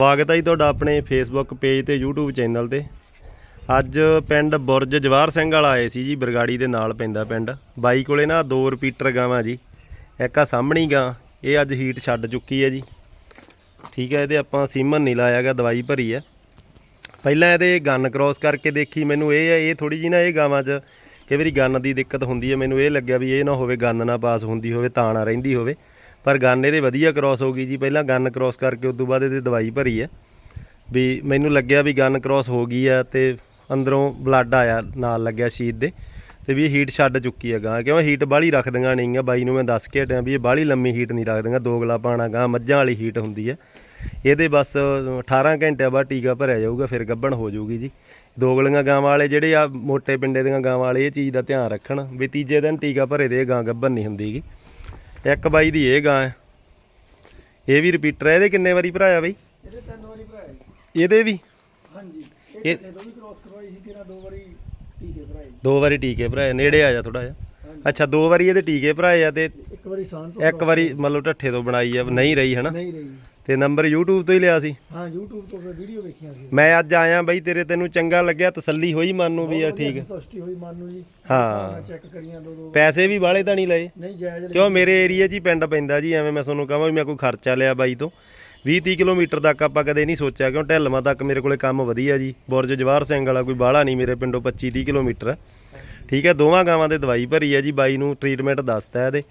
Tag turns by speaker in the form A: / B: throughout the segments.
A: ਸਵਾਗਤ ਹੈ ਜੀ ਤੁਹਾਡਾ ਆਪਣੇ ਫੇਸਬੁੱਕ ਪੇਜ ਤੇ YouTube ਚੈਨਲ ਤੇ। ਅੱਜ ਪਿੰਡ ਬੁਰਜ ਜਵਾਹਰ ਸਿੰਘ ਵਾਲਾ ਆਏ ਸੀ ਜੀ, ਬਰਗਾੜੀ ਦੇ ਨਾਲ ਪੈਂਦਾ ਪਿੰਡ। ਬਾਈ ਕੋਲੇ ਨਾ ਦੋ ਰਿਪੀਟਰ ਗਾਵਾਂ ਜੀ। ਇੱਕ ਆ ਸਾਹਮਣੀ ਗਾਂ, ਇਹ ਅੱਜ ਹੀਟ ਛੱਡ ਚੁੱਕੀ ਹੈ ਜੀ। ਠੀਕ ਹੈ, ਇਹਦੇ ਆਪਾਂ ਸੀਮਨ ਨਹੀਂ ਲਾਇਆਗਾ ਦਵਾਈ ਭਰੀ ਹੈ। ਪਹਿਲਾਂ ਇਹਦੇ ਗਨ ਕ੍ਰਾਸ ਕਰਕੇ ਦੇਖੀ, ਮੈਨੂੰ ਇਹ ਹੈ, ਇਹ ਥੋੜੀ ਜੀ ਨਾ ਇਹ ਗਾਵਾਂ 'ਚ ਕਈ ਵਾਰੀ ਗਨ ਦੀ ਦਿੱਕਤ ਹੁੰਦੀ ਹੈ। ਮੈਨੂੰ ਇਹ ਲੱਗਿਆ ਵੀ ਇਹ ਨਾ ਹੋਵੇ, ਗਨ ਨਾ ਪਾਸ ਹੁੰਦੀ ਹੋਵੇ, ਤਾਂ ਨਾ ਰਹਿੰਦੀ ਹੋਵੇ। ਪਰ ਗਨ ਇਹਦੇ ਵਧੀਆ ਕ੍ਰਾਸ ਹੋ ਗਈ ਜੀ। ਪਹਿਲਾਂ ਗਨ ਕ੍ਰਾਸ ਕਰਕੇ ਉਸ ਤੋਂ ਬਾਅਦ ਇਹਦੇ ਦਵਾਈ ਭਰੀ ਹੈ। ਵੀ ਮੈਨੂੰ ਲੱਗਿਆ ਵੀ ਗਨ ਕ੍ਰਾਸ ਹੋ ਗਈ ਆ ਤੇ ਅੰਦਰੋਂ ਬਲੱਡ ਆਇਆ, ਨਾਲ ਲੱਗਿਆ ਸ਼ੀਟ ਦੇ। ਤੇ ਵੀ ਇਹ ਹੀਟ ਛੱਡ ਚੁੱਕੀ ਹੈ ਗਾਂ। ਕਿਉਂ? ਹੀਟ ਬਾਹਲੀ ਰੱਖਦੀਆਂ ਨਹੀਂ ਆ ਬਾਈ ਨੂੰ ਮੈਂ ਦੱਸ ਕੇ ਹਟਿਆ ਵੀ ਇਹ ਬਾਹਲੀ ਲੰਮੀ ਹੀਟ ਨਹੀਂ ਰੱਖਦੀਆਂ। ਦੋਗਲਾ ਪਾਣਾ ਗਾਂ, ਮੱਝਾਂ ਵਾਲੀ ਹੀਟ ਹੁੰਦੀ ਹੈ। ਇਹਦੇ ਬਸ 18 ਘੰਟਿਆਂ ਬਾਅਦ ਟੀਕਾ ਭਰਿਆ ਜਾਊਗਾ, ਫਿਰ ਗੱਭਣ ਹੋ ਜਾਊਗੀ ਜੀ। ਦੋਗਲੀਆਂ ਗਾਂ ਵਾਲੇ ਜਿਹੜੇ ਆ ਮੋਟੇ ਪਿੰਡੇ ਦੀਆਂ ਗਾਵਾਂ ਵਾਲੇ, ਇਹ ਚੀਜ਼ ਦਾ ਧਿਆਨ ਰੱਖਣ ਵੀ ਤੀਜੇ ਦਿਨ ਟੀਕਾ ਭਰੇ ਦੇ ਇਹ ਗਾਂ, ਗੱਭਣ ਨਹੀਂ ਹੁੰਦੀਗੀ ਇੱਕ ਬਾਈ ਦੀ ਇਹ ਗਾਂ ਹੈ। ਇਹ ਵੀ ਰਿਪੀਟਰ ਹੈ। ਇਹਦੇ ਕਿੰਨੇ ਵਾਰੀ ਭਰਾਇਆ ਬਈ?
B: ਇਹਦੇ ਤਿੰਨ ਵਾਰੀ ਭਰਾਏ
A: ਇਹਦੇ ਵੀ?
B: ਹਾਂਜੀ।
A: ਇਹ-
B: ਤੋਂ ਵੀ ਕ੍ਰੋਸ ਕਰਵਾਈ ਸੀ ਤੇਰਾ ਦੋ ਵਾਰੀ ਟੀਕੇ ਭਰਾਏ
A: ਦੋ ਵਾਰੀ ਟੀਕੇ ਭਰਾਏ। ਨੇੜੇ ਆ ਜਾ ਥੋੜਾ ਜਿਹਾ। ਅੱਛਾ ਦੋ ਵਾਰੀ ਇਹਦੇ ਟੀਕੇ ਭਰਾਏ ਆ ਤੇ
B: ਇੱਕ ਵਾਰੀ ਸਾਨ ਤੋਂ
A: ਇੱਕ ਵਾਰੀ ਮਤਲਬ ਢੱਠੇ ਤੋਂ ਬਣਾਈ ਆ ਨਹੀਂ ਰਹੀ ਹਨਾ?
B: ਨਹੀਂ ਰਹੀ।
A: ਤੇ ਨੰਬਰ YouTube ਤੋਂ ਹੀ ਲਿਆ ਸੀ।
B: ਹਾਂ YouTube ਤੋਂ ਫਿਰ ਵੀਡੀਓ ਵੇਖੀਆਂ ਸੀ।
A: ਮੈਂ ਅੱਜ ਆਇਆ ਬਈ ਤੇਰੇ ਤੈਨੂੰ ਚੰਗਾ ਲੱਗਿਆ ਤਸੱਲੀ ਹੋਈ ਮਨ ਨੂੰ ਵੀ ਆ ਠੀਕ। ਹੈ।
B: ਸੰਤੁਸ਼ਟੀ ਹੋਈ ਮਨ ਨੂੰ ਜੀ।
A: ਹਾਂ।
B: ਚੈੱਕ ਕਰੀਆਂ ਦੋ ਦੋ।
A: ਪੈਸੇ ਵੀ ਵਾਲੇ ਤਾਂ ਨਹੀਂ ਲਏ।
B: ਨਹੀਂ ਜਾਇਜ਼
A: ਕਿਉਂ ਮੇਰੇ ਏਰੀਆ 'ਚ ਹੀ ਪਿੰਡ ਪੈਂਦਾ ਜੀ ਐਵੇਂ ਮੈਂ ਤੁਹਾਨੂੰ ਕਹਾਂ ਵੀ ਮੈਂ ਕੋਈ ਖਰਚਾ ਲਿਆ ਬਾਈ ਤੋਂ। 20 30 ਕਿਲੋਮੀਟਰ ਤੱਕ ਆਪਾਂ ਕਦੇ ਨਹੀਂ ਸੋਚਿਆ ਕਿਉਂ ਢਿੱਲਵਾਂ ਤੱਕ ਮੇਰੇ ਕੋਲੇ ਕੰਮ ਵਧੀਆ ਜੀ। ਬੁਰਜ ਜਵਾਹਰ ਸਿੰਘ ਵਾਲਾ ਕੋਈ ਬਾਹਲਾ ਨਹੀਂ ਮੇਰੇ ਪਿੰਡੋਂ 25 30 ਕਿਲੋਮੀਟਰ। ਠੀਕ ਹੈ ਦੋਵਾਂ ਗਾਵਾਂ ਦੇ ਦਵਾਈ ਭਰੀ ਹੈ ਜੀ ਬਾਈ ਨੂੰ ਟ੍ਰੀਟਮੈਂਟ ਦੱਸਤਾ ਇਹਦੇ।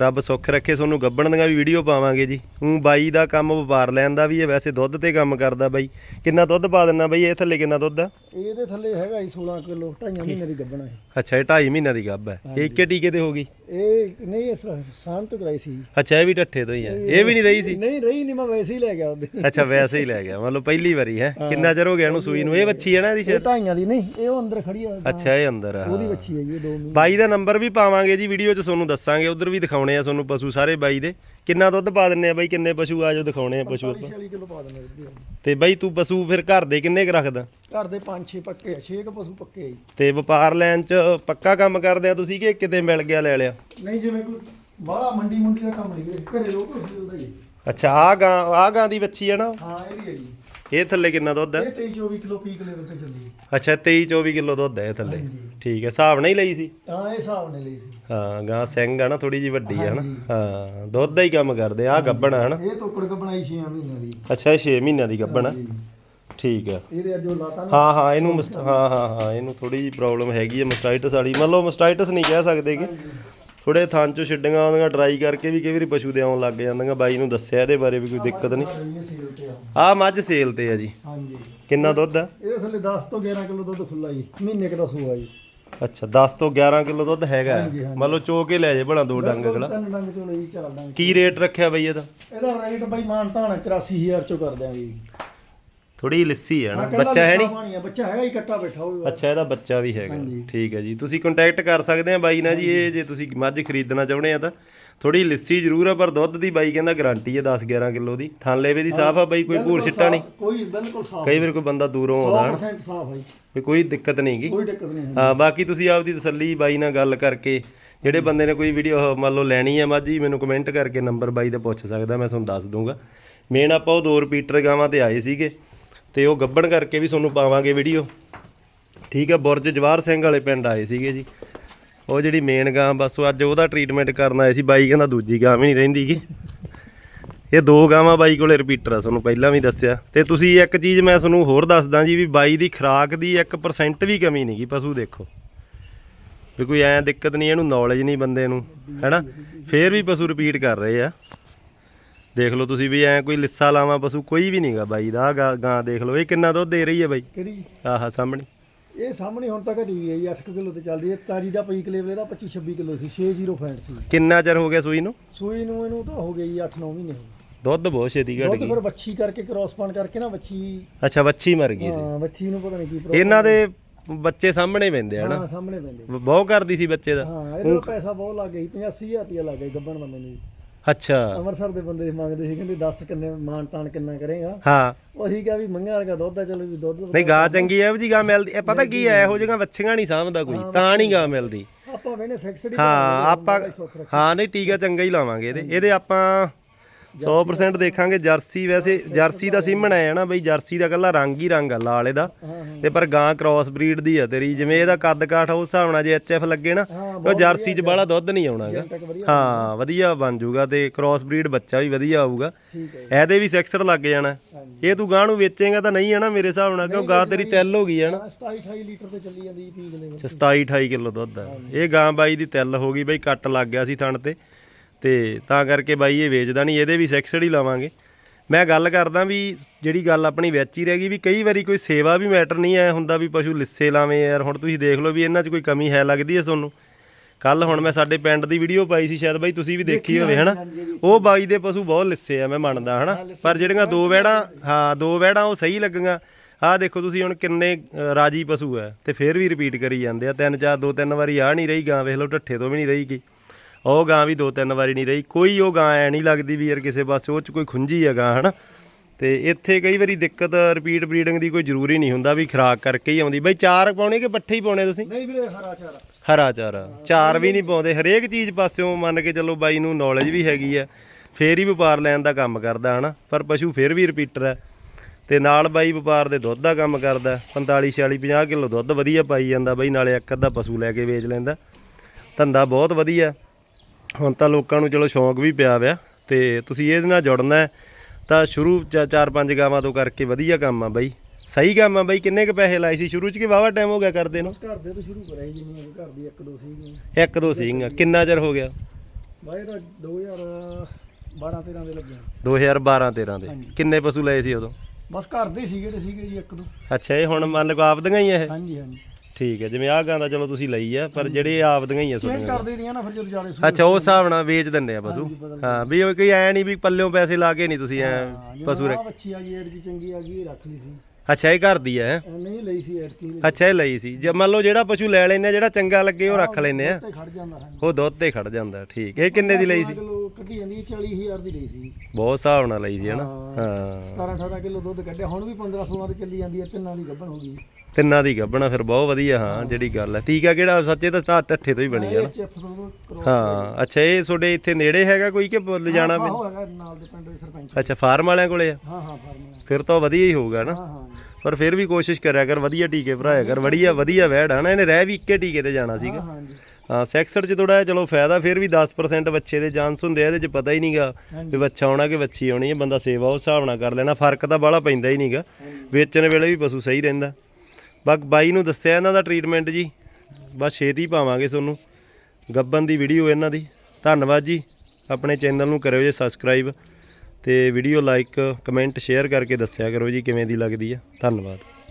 A: ਰੱਬ ਸੁੱਖ ਰੱਖੇ ਤੁਹਾਨੂੰ ਗੱਬਣ ਦੀਆਂ ਵੀ ਵੀਡੀਓ ਪਾਵਾਂਗੇ ਜੀ। ਹੂੰ ਬਾਈ ਦਾ ਕੰਮ ਵਪਾਰ ਲੈਣ ਦਾ ਵੀ ਹੈ ਵੈਸੇ ਦੁੱਧ ਤੇ ਕੰਮ ਕਰਦਾ ਬਾਈ। ਕਿੰਨਾ ਦੁੱਧ ਪਾ ਦਿੰਨਾ ਬਾਈ ਇਹ ਥੱਲੇ ਕਿੰਨਾ ਦੁੱਧ ਆ?
B: ਇਹਦੇ ਥੱਲੇ ਹੈਗਾ ਜੀ 16 ਕਿਲੋ ਢਾਈਆਂ ਮਹੀਨੇ ਦੀ ਗੱਬਣਾ ਹੈ
A: ਅੱਛਾ ਇਹ 2.5 ਮਹੀਨਿਆਂ ਦੀ ਗੱਭ ਹੈ। ਇਹ ਇੱਕੇ ਟੀਕੇ ਤੇ ਹੋ ਗਈ?
B: ਇਹ ਨਹੀਂ ਇਸ ਸਾਨ ਤੋਂ ਕਰਾਈ ਸੀ
A: ਅੱਛਾ ਇਹ ਵੀ ਢੱਠੇ ਤੋਂ ਹੀ ਹੈ। ਇਹ ਵੀ ਨਹੀਂ ਰਹੀ ਸੀ?
B: ਨਹੀਂ ਰਹੀ ਨਹੀਂ ਮੈਂ ਵੈਸੇ ਹੀ ਲੈ ਗਿਆ ਉਹਦੇ।
A: ਅੱਛਾ ਵੈਸੇ ਹੀ ਲੈ ਗਿਆ ਮਤਲਬ ਪਹਿਲੀ ਵਾਰੀ ਹੈ। ਕਿੰਨਾ ਚਿਰ ਹੋ ਗਿਆ ਇਹਨੂੰ ਸੂਈ ਨੂੰ? ਇਹ ਵੱਛੀ ਹੈ ਨਾ ਇਹਦੀ
B: ਇਹ
A: ਸ਼ਾਇਦ?
B: ਢਾਈਆਂ ਦੀ ਨਹੀਂ ਇਹ ਉਹ ਅੰਦਰ ਖੜੀ ਆ।
A: ਅੱਛਾ ਇਹ ਅੰਦਰ ਆ
B: ਉਹਦੀ ਬੱਚੀ ਹੈ ਜੀ ਇਹ ਦੋ ਮਹੀਨੇ
A: ਬਾਈ ਦਾ ਨੰਬਰ ਵੀ ਪਾਵਾਂਗੇ ਜੀ ਵੀਡੀਓ 'ਚ ਤੁਹਾਨੂੰ ਦੱਸਾਂਗੇ ਉਧਰ ਵੀ ਦਿਖਾਉਣੇ ਆ ਤੁਹਾਨੂੰ ਪਸ਼ੂ ਸਾਰੇ ਬਾਈ ਦੇ। ਕਿੰਨਾ ਦੁੱਧ ਪਾ ਦਿੰਨੇ ਆ ਬਾਈ? ਕਿੰਨੇ ਪਸ਼ੂ ਆ ਜੋ ਦਿਖਾਉਣੇ ਆ ਪਸ਼ੂ ਆਪਾਂ?
B: 40 ਕਿਲੋ ਪਾ ਵਧੀਆ।
A: ਤੇ ਬਾਈ ਤੂੰ ਪਸ਼ੂ ਫਿਰ ਘਰ ਦੇ ਕਿੰਨੇ ਕੁ ਰੱਖਦਾ?
B: ਘਰ ਦੇ 5-6 ਪੱਕੇ ਆ 6 ਕ ਪਸ਼ੂ ਪੱਕੇ ਆ ਜੀ।
A: ਤੇ ਵਪਾਰ ਲੈਣ 'ਚ ਪੱਕਾ ਕੰਮ ਕਰਦੇ ਆ ਤੁਸੀਂ ਕਿ ਕਿਤੇ ਮਿਲ ਗਿਆ ਲੈ ਲਿਆ?
B: ਨਹੀਂ ਜਿਵੇਂ ਕੋਈ ਬਾਹਲਾ ਮੰਡੀ ਮੁੰਡੀ ਦਾ ਕੰਮ ਨਹੀਂ ਵੀਰੇ ਘਰੇ ਲੋਕ ਕੁਝ ਮਿਲਦਾ ਜੀ।
A: ਅੱਛਾ ਆ ਗਾਂ ਆ ਗਾਂ ਦੀ ਬੱਚੀ ਹੈ ਨਾ
B: ਹਾਂ ਇਹ ਵੀ ਹੈ ਜੀ।
A: ਇਹ ਥੱਲੇ ਕਿੰਨਾ ਦੁੱਧ ਹੈ?
B: ਇਹ 23-24 ਕਿਲੋ ਪੀਕ ਲੈਵਲ ਤੇ ਚੱਲੀ।
A: ਅੱਛਾ 23 24 ਕਿਲੋ ਦੁੱਧ ਹੈ ਇਹ ਥੱਲੇ।
B: ਹਾਂਜੀ।
A: ਠੀਕ ਹੈ ਹਿਸਾਬ ਨਹੀਂ ਲਈ ਸੀ?
B: ਹਾਂ ਇਹ ਹਿਸਾਬ ਨੇ ਲਈ ਸੀ।
A: ਹਾਂ ਗਾਂ ਸਿੰਘ ਆ ਨਾ ਥੋੜੀ ਜੀ ਵੱਡੀ ਆ ਨਾ। ਹਾਂ ਦੁੱਧ ਦਾ ਹੀ ਕੰਮ ਕਰਦੇ ਆ ਗੱਬਣ ਆ ਨਾ
B: ਇਹ ਤੋਕੜ ਕ ਬਣਾਈ 6 ਮਹੀਨਿਆਂ ਦੀ।
A: ਅੱਛਾ ਇਹ 6 ਮਹੀਨਿਆਂ ਦੀ ਗੱਬਣ ਆ। ਠੀਕ ਆ।
B: ਇਹਦੇ ਅੱਜ ਉਹ ਲਾਤਾ ਨਾ।
A: ਹਾਂ ਹਾਂ ਇਹਨੂੰ ਮਸਟ- ਹਾਂ ਹਾਂ ਹਾਂ ਇਹਨੂੰ ਥੋੜੀ ਜੀ ਪ੍ਰੋਬਲਮ ਹੈਗੀ ਹੈ ਮਸਟਾਈਟਸ ਵਾਲੀ। ਮੰਨ ਲਓ ਮਸਟਾਈਟਸ ਨਹੀਂ ਕਹਿ ਸਕਦੇ ਕਿ ਥੋੜੇ ਥਾਂ ਚੋਂ ਛਿੱਡੀਆਂ ਆਉਂਦੀਆਂ ਡਰਾਈ ਕਰਕੇ ਵੀ ਕਈ ਵਾਰੀ ਪਸ਼ੂ ਦੇ ਆਉਣ ਲੱਗ ਜਾਂਦੀਆਂ। ਬਾਈ ਨੂੰ ਦੱਸਿਆ ਇਹਦੇ ਬਾਰੇ ਵੀ ਕੋਈ ਦਿੱਕਤ ਨਹੀਂ।
B: ਆ।
A: ਮੱਝ ਸੇਲ ਤੇ ਆ ਜੀ।
B: ਹਾਂਜੀ।
A: ਕਿੰਨਾ ਦੁੱਧ ਆ?
B: ਇਹਦੇ ਥੱਲੇ 10 ਤੋਂ 11 ਕਿਲੋ ਦੁੱਧ ਖੁੱਲਾ ਜੀ। ਮਹੀਨੇ ਕੁ ਦਾ ਸੂਆ ਜੀ।
A: ਅੱਛਾ 10 ਤੋਂ 11 ਕਿਲੋ ਦੁੱਧ ਹੈਗਾ। ਮੰਨ ਲਓ ਚੋ ਕੇ ਲੈ ਜੇ ਭਲਾ ਦੋ ਡੰਗ ਅਗਲਾ।
B: ਤਿੰਨ ਡੰਗ ਡੰਗ
A: ਕੀ ਰੇਟ ਰੱਖਿਆ ਬਈ ਇਹਦਾ?
B: ਇਹਦਾ ਰੇਟ ਬਾਈ ਮਾਨ ਤਾਣਾ 84000 ਚੋਂ ਕਰ ਦਿਆਂਗੇ
A: ਥੋੜੀ ਲਿੱਸੀ ਹੈ ਨਾ।
B: ਹਾਂ,
A: ਬੱਚਾ ਹੈ
B: ਲਿੱਸਾ
A: ਨਹੀਂ?
B: ਪਾਣੀ ਆ, ਬੱਚਾ ਹੈਗਾ ਹੀ ਕੱਟਾ ਬੈਠਾ ਹੋਵੇ
A: ਅੱਛਾ ਇਹਦਾ ਬੱਚਾ ਵੀ ਹੈਗਾ।
B: ਹਾਂਜੀ।
A: ਠੀਕ ਹੈ ਜੀ। ਤੁਸੀਂ ਕੰਟੈਕਟ ਕਰ ਸਕਦੇ ਆ ਬਾਈ ਨਾਲ ਜੀ ਇਹ ਜੇ ਤੁਸੀਂ ਮੱਝ ਖਰੀਦਣਾ ਚਾਹੁੰਦੇ ਆ ਤਾਂ। ਥੋੜੀ ਲਿੱਸੀ ਜ਼ਰੂਰ ਆ ਪਰ ਦੁੱਧ ਦੀ ਬਾਈ ਕਹਿੰਦਾ ਗਾਰੰਟੀ ਹੈ 10 11 ਕਿਲੋ ਦੀ। ਥਾਂਲੇਵੇ ਦੀ ਸਾਫ਼ ਆ ਬਾਈ ਕੋਈ ਭੂਰ ਛਿੱਟਾ ਨਹੀਂ।
B: ਕੋਈ ਬਿਲਕੁਲ ਸਾਫ਼
A: ਕਈ ਵਾਰ ਕੋਈ ਬੰਦਾ ਦੂਰੋਂ ਆਉਂਦਾ ਹਨ
B: 100% ਸਾਫ਼ ਹੈ ਜੀ,
A: ਵੀ ਕੋਈ ਦਿੱਕਤ ਨਹੀਂਗੀ
B: ਕੋਈ ਦਿੱਕਤ ਨਹੀਂ ਹੈ
A: ਹਾਂ ਬਾਕੀ ਤੁਸੀਂ ਆਪਦੀ ਤਸੱਲੀ ਬਾਈ ਨਾਲ ਗੱਲ ਕਰਕੇ ਜਿਹੜੇ ਬੰਦੇ ਨੇ ਕੋਈ ਵੀਡੀਓ ਮੰਨ ਲਓ ਲੈਣੀ ਹੈ ਮੱਝ ਮੈਨੂੰ ਕਮੈਂਟ ਕਰਕੇ ਨੰਬਰ ਬਾਈ ਦਾ ਪੁੱਛ ਸਕਦਾ ਮੈਂ ਤੁਹਾਨੂੰ ਦੱਸ ਦੂੰਗਾ ਮੇਨ ਆਪਾਂ ਉਹ ਦੋ ਰਿਪੀਟਰ ਗਾਵਾਂ ਤੇ ਆਏ ਸੀਗੇ। ਤੇ ਉਹ ਗੱਬਣ ਕਰਕੇ ਵੀ ਤੁਹਾਨੂੰ ਪਾਵਾਂਗੇ ਵੀਡੀਓ ਠੀਕ ਹੈ ਬੁਰਜ ਜਵਾਹਰ ਸਿੰਘ ਵਾਲੇ ਪਿੰਡ ਆਏ ਸੀਗੇ ਜੀ। ਉਹ ਜਿਹੜੀ ਮੇਨ ਗਾਂ, ਬਸ ਉਹ ਅੱਜ ਉਹਦਾ ਟ੍ਰੀਟਮੈਂਟ ਕਰਨ ਆਏ ਸੀ, ਬਾਈ ਕਹਿੰਦਾ ਦੂਜੀ ਗਾਂ ਵੀ ਨਹੀਂ ਰਹਿੰਦੀ ਗੀ। ਇਹ ਦੋ ਗਾਵਾਂ ਬਾਈ ਕੋਲੇ ਰਿਪੀਟਰ ਆ, ਤੁਹਾਨੂੰ ਪਹਿਲਾਂ ਵੀ ਦੱਸਿਆ। ਤੇ ਤੁਸੀਂ ਇੱਕ ਚੀਜ਼ ਮੈਂ ਤੁਹਾਨੂੰ ਹੋਰ ਦੱਸਦਾ ਜੀ ਵੀ ਬਾਈ ਦੀ ਖੁਰਾਕ ਦੀ 1% ਵੀ ਕਮੀ ਨਹੀਂਗੀ ਪਸ਼ੂ ਦੇਖੋ। ਵੀ ਕੋਈ ਐ ਦਿੱਕਤ ਨਹੀਂ, ਇਹਨੂੰ ਨੌਲੇਜ ਨਹੀਂ ਬੰਦੇ ਨੂੰ, ਹੈਨਾ? ਫੇਰ ਵੀ ਪਸ਼ੂ ਰਿਪੀਟ ਕਰ ਰਹੇ ਆ। ਦੇਖ ਲਓ ਤੁਸੀਂ ਵੀ ਐ ਕੋਈ ਲਿੱਸਾ ਲਾਵਾਂ ਪਸ਼ੂ ਕੋਈ ਵੀ ਨਹੀਂਗਾ ਬਾਈ ਦਾ ਆਹ ਗਾਂ ਦੇਖ ਲਓ ਇਹ ਕਿੰਨਾ ਦੁੱਧ ਦੇ ਰਹੀ ਹੈ ਬਾਈ?
B: ਕਿਹੜੀ?
A: ਆਹ ਸਾਹਮਣੇ।
B: ਇਹ ਸਾਹਮਣੇ ਹੁਣ ਤੱਕ ਘਟੀ ਗਈ ਹੈ ਜੀ 8 ਕਿਲੋ ਤੇ ਚੱਲਦੀ ਹੈ ਤਾਰੀ ਦਾ ਪੀਕ ਲੈਵਲ ਇਹਦਾ 25 26 ਕਿਲੋ ਸੀ 60 ਫੈਂਟ ਸੀ।
A: ਕਿੰਨਾ ਚਿਰ ਹੋ ਗਿਆ ਸੂਈ ਨੂੰ?
B: ਸੂਈ ਨੂੰ ਇਹਨੂੰ ਤਾਂ ਹੋ ਗਈ 8-9 ਮਹੀਨੇ ਹੋ ਗਏ।
A: ਦੁੱਧ ਬਹੁਤ ਛੇਤੀ ਘਟ
B: ਦੁੱਧ
A: ਗਈ।
B: ਫਿਰ ਵੱਛੀ ਕਰਕੇ ਕ੍ਰਾਸ ਪਾਣ ਕਰਕੇ ਨਾ ਵੱਛੀ
A: ਅੱਛਾ ਵੱਛੀ ਮਰ ਗਈ ਸੀ।
B: ਹਾਂ ਵੱਛੀ ਨੂੰ ਪਤਾ ਨਹੀਂ ਕੀ problem
A: ਇਹਨਾਂ ਦੇ ਬੱਚੇ ਸਾਹਮਣੇ ਪੈਂਦੇ ਆ ਨਾ
B: ਹਾਂ ਸਾਹਮਣੇ ਪੈਂਦੇ।
A: ਬਹੁਤ ਕਰਦੀ ਸੀ ਬੱਚੇ ਦਾ।
B: ਹਾਂ ਇਹਦਾ ਪੈਸਾ ਬਹੁਤ ਲੱਗ ਗਿਆ ਸੀ 85000 ਰੁਪਇਆ ਲੱਗ ਗਿਆ ਗੱਬਣ ਬੰਦੇ ਨੂੰ ਜੀ।
A: ਅੱਛਾ।
B: ਅੰਮ੍ਰਿਤਸਰ ਦੇ ਬੰਦੇ ਮੰਗਦੇ ਸੀ ਕਹਿੰਦੇ 10 ਕਿੰਨੇ ਮਾਨ ਤਾਨ ਕਿੰਨਾ ਕਰੇਗਾ।
A: ਹਾਂ।
B: ਉਹ ਅਸੀਂ ਕਿਹਾ ਵੀ ਮੰਗਿਆ ਵਰਗਾ ਦੁੱਧ ਆ ਚਲੋ ਵੀ ਦੁੱਧ
A: ਨਹੀਂ ਗਾਂ ਚੰਗੀ ਐ ਜੀ ਗਾਂ ਮਿਲਦੀ ਇਹ ਪਤਾ ਕੀ ਐ ਇਹੋ ਜਿਹੀਆਂ ਵੱਛੀਆਂ ਨਹੀਂ ਸਾਂਭਦਾ ਕੋਈ ਤਾਂ ਨਹੀਂ ਗਾਂ ਮਿਲਦੀ।
B: ਆਪਾਂ ਵੇਨੇ ਸੈਕਸਡੀ
A: ਹਾਂ ਆਪਾਂ ਹਾਂ ਨਹੀਂ ਟੀਕਾ ਚੰਗਾ ਹੀ ਲਾਵਾਂਗੇ ਇਹਦੇ। ਇਹਦੇ ਆਪਾਂ 100% ਦੇਖਾਂਗੇ ਜਰਸੀ ਵੈਸੇ ਜਰਸੀ ਦਾ ਸੀਮਣ ਹੈ ਨਾ ਬਈ ਜਰਸੀ ਦਾ ਕੱਲਾ ਰੰਗ ਹੀ ਰੰਗ ਆ ਲਾਲ ਇਹਦਾ। ਤੇ ਪਰ ਗਾਂ ਕ੍ਰਾਸ ਬਰੀਡ ਦੀ ਆ ਤੇਰੀ ਜਿਵੇਂ ਇਹਦਾ ਕੱਦ ਕਾਠ ਆ ਉਸ ਹਿਸਾਬ ਨਾਲ ਜੇ ਐਚਐਫ ਲੱਗੇ ਨਾ ਉਹ ਜਰਸੀ 'ਚ ਬਾਹਲਾ ਦੁੱਧ ਨਹੀਂ ਆਉਣਾਗਾ ਹਾਂ ਵਧੀਆ ਬਣ ਜਾਊਗਾ ਤੇ ਕ੍ਰਾਸ ਬਰੀਡ ਬੱਚਾ ਵੀ ਵਧੀਆ ਆਊਗਾ। ਇਹਦੇ ਵੀ ਸੈਕਸਰ ਲੱਗ ਜਾਣਾ। ਇਹ ਤੂੰ ਗਾਂ ਨੂੰ ਵੇਚੇਗਾ ਤਾਂ ਨਹੀਂ ਹੈ ਨਾ ਮੇਰੇ ਹਿਸਾਬ ਨਾਲ ਕਿਉਂ ਗਾਂ ਤੇਰੀ ਤਿੱਲ ਹੋ ਗਈ ਹੈ ਨਾ।
B: ਹਾਂ 27 28 ਲੀਟਰ ਤੇ ਚੱਲੀ ਜਾਂਦੀ ਪੀਕ ਲੈਵਲ
A: 27 28 ਕਿਲੋ ਦੁੱਧ ਆ। ਇਹ ਗਾਂ ਬਾਈ ਦੀ ਤਿੱਲ ਹੋ ਗਈ ਬਾਈ ਕੱਟ ਲੱਗ ਗਿਆ ਸੀ ਥਣ ਤੇ। ਤੇ ਤਾਂ ਕਰਕੇ ਬਾਈ ਇਹ ਵੇਚਦਾ ਨਹੀਂ ਇਹਦੇ ਵੀ ਸੈਕਸਡ ਹੀ ਲਵਾਂਗੇ। ਮੈਂ ਗੱਲ ਕਰਦਾ ਵੀ ਜਿਹੜੀ ਗੱਲ ਆਪਣੀ ਵਿੱਚ ਹੀ ਰਹਿ ਗਈ ਵੀ ਕਈ ਵਾਰੀ ਕੋਈ ਸੇਵਾ ਵੀ ਮੈਟਰ ਨਹੀਂ ਐ ਹੁੰਦਾ ਵੀ ਪਸ਼ੂ ਲਿੱਸੇ ਲਾਵੇਂ ਯਾਰ ਹੁਣ ਤੁਸੀਂ ਦੇਖ ਲਓ ਵੀ ਇਹਨਾਂ 'ਚ ਕੋਈ ਕਮੀ ਹੈ ਲੱਗਦੀ ਹੈ ਤੁਹਾਨੂੰ। ਕੱਲ ਹੁਣ ਮੈਂ ਸਾਡੇ ਪਿੰਡ ਦੀ ਵੀਡੀਓ ਪਾਈ ਸੀ ਸ਼ਾਇਦ ਬਾਈ ਤੁਸੀਂ ਵੀ ਦੇਖੀ ਹੋਵੇ ਹਨਾ? ਉਹ ਬਾਈ ਦੇ ਪਸ਼ੂ ਬਹੁਤ ਲਿੱਸੇ ਆ ਮੈਂ ਮੰਨਦਾ ਹਨਾ? ਪਰ ਜਿਹੜੀਆਂ ਦੋ ਵੈੜਾਂ ਹਾਂ ਦੋ ਵੈੜਾਂ ਉਹ ਸਹੀ ਲੱਗੀਆਂ। ਆਹ ਦੇਖੋ ਤੁਸੀਂ ਹੁਣ ਕਿੰਨੇ ਰਾਜੀ ਪਸ਼ੂ ਆ ਤੇ ਫਿਰ ਵੀ ਰਿਪੀਟ ਕਰੀ ਜਾਂਦੇ ਆ। ਤਿੰਨ ਚਾਰ ਦੋ ਤਿੰਨ ਵਾਰੀ ਆ ਨਹੀਂ ਰਹੀ ਗਾਂ ਵੇਖ ਲਓ ਢੱਠੇ ਤੋਂ ਵੀ ਨਹੀਂ ਰਹੀ ਗੀ। ਉਹ ਗਾਂ ਵੀ ਦੋ ਤਿੰਨ ਵਾਰੀ ਨਹੀਂ ਰਹੀ। ਕੋਈ ਉਹ ਗਾਂ ਐ ਨਹੀਂ ਲੱਗਦੀ ਵੀ ਯਾਰ ਕਿਸੇ ਪਾਸੇ ਉਹ ਚ ਕੋਈ ਖੁੰਝੀ ਆ ਗਾਂ ਹਨਾ? ਤੇ ਇੱਥੇ ਕਈ ਵਾਰੀ ਦਿੱਕਤ ਰਿਪੀਟ ਬਰੀਡਿੰਗ ਦੀ ਕੋਈ ਜ਼ਰੂਰੀ ਨਹੀਂ ਹੁੰਦਾ ਵੀ ਖਰਾਕ ਕਰਕੇ ਹੀ ਆਉਂਦੀ। ਬਈ ਚਾਰ ਪਾਉਣੇ ਕਿ ਪੱਠੇ ਹੀ ਪਾਉਣੇ ਤੁਸੀਂ?
B: ਨਹੀਂ ਵੀਰੇ ਹਰਾ ਚਾਰਾ।
A: ਹਰਾ ਚਾਰਾ। ਚਾਰ ਵੀ ਨਹੀਂ ਪਾਉਂਦੇ। ਹਰੇਕ ਚੀਜ਼ ਪਾਸਿਓਂ ਮੰਨ ਕੇ ਚੱਲੋ ਬਾਈ ਨੂੰ ਨੌਲੇਜ ਵੀ ਹੈਗੀ ਆ। ਫੇਰ ਹੀ ਵਪਾਰ ਲੈਣ ਦਾ ਕੰਮ ਕਰਦਾ ਹਨਾ? ਪਰ ਪਸ਼ੂ ਫੇਰ ਵੀ ਰਿਪੀਟਰ ਹੈ ਤੇ ਨਾਲ ਬਾਈ ਵਪਾਰ ਦੇ ਦੁੱਧ ਦਾ ਕੰਮ ਕਰਦਾ। 45 46 50 ਕਿਲੋ ਦੁੱਧ ਵਧੀਆ ਪਾਈ ਜਾਂਦਾ। ਬਾਈ ਨਾਲੇ ਇੱਕ ਅੱਧਾ ਪਸ਼ੂ ਲੈ ਕੇ ਵੇਚ ਲੈਂਦਾ। ਧੰਦਾ ਬਹੁਤ ਵਧੀਆ। ਹੁਣ ਤਾਂ ਲੋਕਾਂ ਨੂੰ ਚਲੋ ਸ਼ੌਂਕ ਵੀ ਪਿਆ ਵਿਆ ਤੇ ਤੁਸੀਂ ਇਹਦੇ ਨਾਲ ਜੁੜਨਾ ਤਾਂ ਸ਼ੁਰੂ ਚਾਰ ਪੰਜ ਗਾਵਾਂ ਤੋਂ ਕਰਕੇ ਵਧੀਆ ਕੰਮ ਆ ਬਾਈ। ਸਹੀ ਕੰਮ ਆ ਬਾਈ ਕਿੰਨੇ ਕ ਪੈਸੇ ਲਾਏ ਸੀ? ਸ਼ੁਰੂ ਚ ਕਿ ਵਾਵਾ ਟਾਈਮ ਹੋ ਗਿਆ ਕਰਦੇ ਨੂੰ?
B: ਘਰ ਦੇ ਤੋਂ ਸ਼ੁਰੂ ਕਰਿਆ ਜੀ ਜਿੰਨੀਆਂ ਕੁ ਘਰ ਦੀ ਇੱਕ ਦੋ ਸੀਗੀਆਂ।
A: ਇੱਕ ਦੋ ਸੀਗੀਆਂ। ਕਿੰਨਾ ਚਿਰ ਹੋ ਗਿਆ?
B: ਬਾਈ ਤਾਂ 2012 13 ਦੇ ਲੱਗੇ
A: 2012 13 ਦੇ। ਕਿੰਨੇ ਪਸ਼ੂ ਲਏ ਸੀ ਉਦੋਂ?
B: ਬਸ ਘਰ ਦੇ ਸੀ ਜਿਹੜੇ ਸੀਗੇ ਜੀ ਇੱਕ ਦੋ।
A: ਅੱਛਾ ਇਹ ਹੁਣ ਮੰਨ ਲਓ ਆਪਦੀਆਂ ਹੀ ਇਹ?
B: ਹਾਂਜੀ ਹਾਂਜੀ।
A: ਠੀਕ ਹੈ ਜਿਵੇਂ ਆਹ ਗਾਂ ਦਾ ਚਲੋ ਤੁਸੀਂ ਲਈ ਆ ਪਰ ਜਿਹੜੇ ਆਪਦੀਆਂ ਹੀ ਆ
B: ਚੇਂਜ
A: ਤੁਹਾਡੀਆਂ।
B: ਕਰਦੇ ਨਹੀਂ ਨਾ ਫਿਰ ਜਦੋਂ ਜਾਲੇ ਸੂ
A: ਅੱਛਾ ਉਸ ਹਿਸਾਬ ਨਾਲ ਵੇਚ ਦਿੰਦੇ ਆ ਪਸ਼ੂ।
B: ਹਾਂਜੀ, ਬਦਲ
A: ਹਾਂ ਵੀ ਉਹ ਕੋਈ ਐ ਨਹੀਂ ਵੀ ਪੱਲਿਓਂ ਪੈਸੇ ਲਾ ਕੇ ਨਹੀਂ ਤੁਸੀਂ ਐ ਪਸ਼ੂ ਰੱਖ
B: ਬੱਚੀ ਆ ਗਈ ਦੀ ਚੰਗੀ ਆ ਗਈ ਇਹ ਰੱਖ ਲਈ ਸੀ।
A: ਅੱਛਾ ਇਹ ਘਰ ਦੀ
B: ਐ ਨਹੀਂ ਲਈ ਸੀ ਐਡ ਕੀ
A: ਅੱਛਾ ਇਹ ਲਈ ਸੀ। ਜੇ ਮੰਨ ਲਓ ਜਿਹੜਾ ਪਸ਼ੂ ਲੈ ਲੈਨੇ ਆ ਜਿਹੜਾ ਚੰਗਾ ਲੱਗੇ ਉਹ ਰੱਖ ਲੈਨੇ ਆ।
B: ਤੇ ਖੜ ਜਾਂਦਾ ਹੈ
A: ਉਹ ਦੁੱਧ ਤੇ ਖੜ ਜਾਂਦਾ ਠੀਕ। ਇਹ ਕਿੰਨੇ ਦੀ ਲਈ ਸੀ?
B: ਕਿਲੋ ਕੱਢੀ ਜਾਂਦੀ 40000 ਦੀ ਲਈ ਸੀ।
A: ਬਹੁਤ ਹਿਸਾਬ ਨਾਲ ਲਈ ਸੀ ਹਨਾ ਹਾਂ
B: 17 18 ਕਿਲੋ ਦੁੱਧ ਕੱਢਿਆ ਹੁਣ ਵੀ 15 16 ਤੇ ਚੱਲੀ ਜਾਂਦੀ ਹੈ ਤਿੰਨਾਂ ਦੀ ਗੱਭਣ ਹੋ ਗਈ।
A: ਤਿੰਨਾਂ ਦੀ ਗੱਬਣਾ ਫਿਰ ਬਹੁਤ ਵਧੀਆ ਹਾਂ ਜਿਹੜੀ ਗੱਲ ਹੈ। ਟੀਕਾ ਕਿਹੜਾ? ਸੱਚੇ ਤਾਂ ਸਟਾਰਟ ਠੱਠੇ ਤੋਂ ਹੀ ਬਣੀ ਹੈ ਨਾ। ਹਾਂ ਅੱਛਾ ਇਹ ਤੁਹਾਡੇ ਇੱਥੇ ਨੇੜੇ ਹੈਗਾ ਕੋਈ ਕਿ ਲਿਜਾਣਾ ਪੈਂਦਾ?
B: ਨਾਲ ਦੇ ਪਿੰਡ ਦੇ ਸਰਪੰਚ।
A: ਅੱਛਾ ਫਾਰਮ ਵਾਲਿਆਂ ਕੋਲੇ ਆ?
B: ਹਾਂ ਹਾਂ ਫਾਰਮ
A: ਫਿਰ ਤਾਂ ਵਧੀਆ ਹੀ ਹੋਊਗਾ ਨਾ। ਪਰ ਫਿਰ ਵੀ ਕੋਸ਼ਿਸ਼ ਕਰਿਆ ਕਰ ਵਧੀਆ ਟੀਕੇ ਭਰਾਇਆ ਕਰ ਵਧੀਆ ਵਧੀਆ ਵੈੜ ਆ ਨਾ। ਇਹਨੇ ਰਹਿ ਵੀ ਇੱਕੇ ਟੀਕੇ ਤੇ ਜਾਣਾ ਸੀਗਾ।
B: ਹਾਂ
A: ਸੈਕਸਰ ਚ ਥੋੜਾ ਚਲੋ ਫਾਇਦਾ ਫਿਰ ਵੀ 10% ਬੱਚੇ ਦੇ ਚਾਂਸ ਹੁੰਦੇ ਆ ਇਹਦੇ ਚ ਪਤਾ ਹੀ ਨਹੀਂਗਾ। ਵੀ ਬੱਚਾ ਆਉਣਾ ਕਿ ਬੱਚੀ ਆਉਣੀ ਹੈ। ਬੰਦਾ ਸੇਵਾ ਉਸ ਹਿਸਾਬ ਨਾਲ ਕਰ ਲੈਣਾ ਫ਼ਰਕ ਤਾਂ ਬਾਹਲਾ ਪੈਂਦਾ ਹੀ ਨਹੀਂਗਾ ਵੇਚਣ ਵੇਲੇ ਵੀ ਪਸ਼ੂ ਸਹੀ ਰਹਿੰਦਾ। ਬਾਕ ਬਾਈ ਨੂੰ ਦੱਸਿਆ ਇਹਨਾਂ ਦਾ ਟ੍ਰੀਟਮੈਂਟ ਜੀ। ਬਸ ਛੇਤੀ ਪਾਵਾਂਗੇ ਤੁਹਾਨੂੰ। ਗੱਬਨ ਦੀ ਵੀਡੀਓ ਇਹਨਾਂ ਦੀ। ਧੰਨਵਾਦ ਜੀ। ਆਪਣੇ ਚੈਨਲ ਨੂੰ ਕਰਿਓ ਜੀ ਸਬਸਕ੍ਰਾਈਬ ਤੇ ਵੀਡੀਓ ਲਾਈਕ ਕਮੈਂਟ ਸ਼ੇਅਰ ਕਰਕੇ ਦੱਸਿਆ ਕਰੋ ਜੀ ਕਿਵੇਂ ਦੀ ਲੱਗਦੀ ਆ। ਧੰਨਵਾਦ।